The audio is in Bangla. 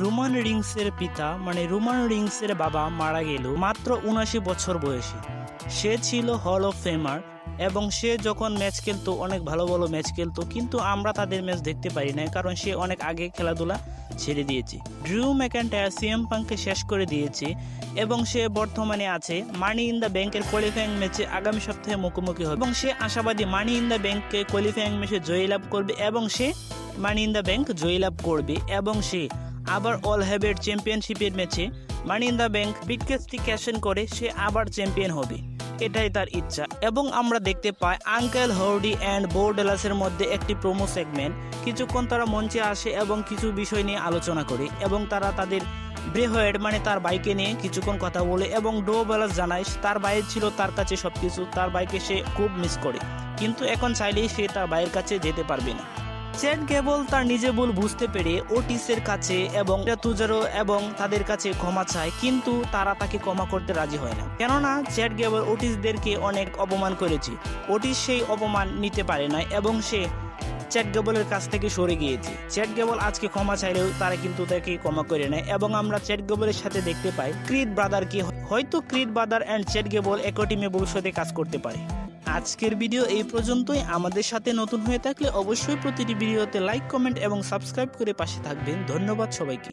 রোমান রিংসের পিতা মানে রোমান রিংসের বাবা মারা গেল মাত্র উনাশি বছর বয়সে। সে ছিল হল অফ ফেমার এবং সে যখন ম্যাচ খেলতো, অনেক ভালো ভালো ম্যাচ খেলতো, কিন্তু আমরা তাদের ম্যাচ দেখতে পারি না কারণ সে অনেক আগে খেলাধুলা ছেড়ে দিয়েছে। ড্রিউ ম্যাকান্টায়ার সিএম পাঙ্ককে শেষ করে দিয়েছে এবং সে বর্তমানে আছে মানি ইন দ্য ব্যাংকের কোয়ালিফাইং ম্যাচে আগামী সপ্তাহে মুখোমুখি হবে। এবং সে আশাবাদী মানি ইন দ্য ব্যাংকে কোয়ালিফাইং ম্যাচে জয়ী লাভ করবে এবং সে মানি ইন দ্য ব্যাংক জয়ী লাভ করবে এবং সে আবার অল হ্যাভের চ্যাম্পিয়নশিপের ম্যাচে মানি ইন দ্য ব্যাংক বিগেস্টটি ক্যাশ ইন করে সে আবার চ্যাম্পিয়ন হবে। এটাই তার ইচ্ছা। এবং আমরা দেখতে পাই আঙ্কেল হর্ডি অ্যান্ড বোর্ডেলাসের মধ্যে একটি প্রোমো সেগমেন্ট কিছুক্ষণ তারা মঞ্চে আসে এবং কিছু বিষয় নিয়ে আলোচনা করে এবং তারা তাদের ব্রেহয়েড মানে তার বাইকে নিয়ে কিছুক্ষণ কথা বলে এবং ডো বেলাস জানায় তার বাইক ছিল তার কাছে সবকিছু, তার বাইকে সে খুব মিস করে। কিন্তু এখন চাইলেই সে তার বাইয়ের কাছে যেতে পারবে না। চ্যাট কেবল তার নিজে ভুল বুঝতে পেরে ওটিসের কাছে এবং তুজারো এবং তাদের কাছে ক্ষমা চায়, কিন্তু তারা তাকে ক্ষমা করতে রাজি হয় না। কেননা, চ্যাট গেবল ওটিসদেরকে অনেক অপমান করেছে। ওটিস সেই অপমান নিতে পারে না এবং সে চ্যাট গেবলের কাছ থেকে সরে গিয়েছে। চ্যাট গেবল আজকে ক্ষমা চাইলেও তারা কিন্তু তাকে ক্ষমা করে নেয় এবং আমরা চ্যাট গেবলের সাথে দেখতে পাই ক্রিড ব্রাদারকে হয়তো Creed brother and Chad Gable একই টিমে ভবিষ্যতে কাজ করতে পারে। আজকের ভিডিও এই পর্যন্তই। আমাদের সাথে নতুন হয়ে থাকলে অবশ্যই প্রতিটি ভিডিওতে লাইক কমেন্ট এবং সাবস্ক্রাইব করে পাশে থাকবেন। ধন্যবাদ সবাইকে।